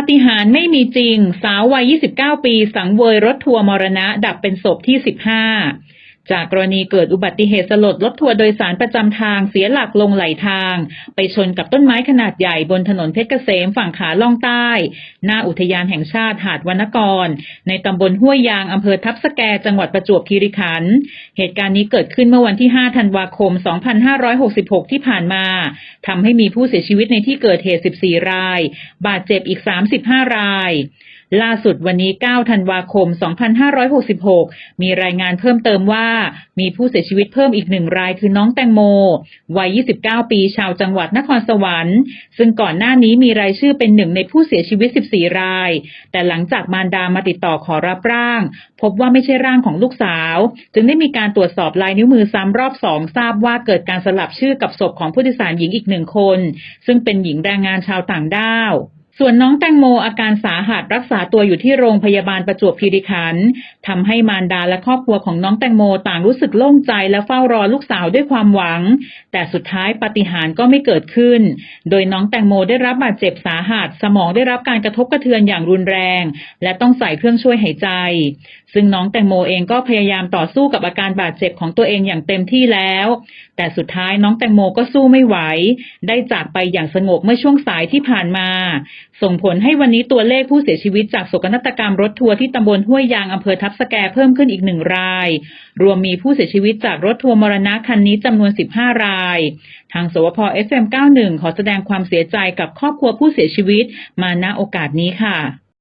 าฏิหาริย์ไม่มีจริง สาววัย 29 ปี สังเวยรถทัวร์มรณะ ดับเป็นศพที่ 15 จากกรณีเกิดอุบัติเหตุสลดรถทัวร์โดยสารประจำทางเสียหลักลงไหลทาง ไปชนกับต้นไม้ขนาดใหญ่บนถนนเพชรเกษมฝั่งขาล่องใต้ หน้าอุทยานแห่งชาติหาดวรรณกร ในตำบลห้วยยางอำเภอทับสแกจังหวัดประจวบคีรีขันธ์เหตุการณ์นี้เกิดขึ้นเมื่อวันที่ 5 ธันวาคม 2566 ที่ผ่านมาทำให้มีผู้เสียชีวิตในที่เกิดเหตุ 14 ราย บาดเจ็บอีก 35 ราย ล่าสุดวันนี้ 9 ธันวาคม 2566 มีรายงานเพิ่มเติมว่า มีผู้เสียชีวิตเพิ่มอีกหนึ่งรายคือน้องแตงโม วัย 29 ปีชาวจังหวัดนครสวรรค์ ซึ่งก่อนหน้านี้มีรายชื่อเป็นหนึ่งในผู้เสียชีวิต 14 ราย แต่หลังจากมารดามาติดต่อขอรับร่าง พบว่าไม่ใช่ร่างของลูกสาว จึงได้มีการตรวจสอบลายนิ้วมือซ้ำรอบสองทราบว่าเกิดการสลับชื่อกับศพของผู้โดยสารหญิงอีกหนึ่งคน ซึ่งเป็นหญิงแรงงานชาวต่างด้าว ส่วนน้องแตงโมอาการสาหัสรักษาตัวอยู่ที่โรงพยาบาลประจวบคีรีขันธ์ทำให้มารดาและครอบครัวของน้องแตงโมต่างรู้สึกโล่งใจและเฝ้ารอลูกสาวด้วยความหวัง แต่สุดท้ายปาฏิหาริย์ก็ไม่เกิดขึ้น โดยน้องแตงโมได้รับบาดเจ็บสาหัส สมองได้รับการกระทบกระเทือนอย่างรุนแรง และต้องใส่เครื่องช่วยหายใจ ซึ่งน้องแตงโมเองก็พยายามต่อสู้กับอาการบาดเจ็บของตัวเองอย่างเต็มที่แล้ว แต่สุดท้ายน้องแตงโมก็สู้ไม่ไหว ได้จากไปอย่างสงบเมื่อช่วงสายที่ผ่านมาส่งผลให้วันนี้ตัวเลขผู้เสียชีวิตจากโศกนาฏกรรมรถทัวร์ที่ตำบลห้วยยางอำเภอทับสแกเพิ่มขึ้นอีกหนึ่งราย รวมมีผู้เสียชีวิตจากรถทัวร์มรณะคันนี้จำนวน 15 ราย ทางสวพ FM91 ขอแสดงความเสียใจกับครอบครัวผู้เสียชีวิตมาณโอกาสนี้ค่ะ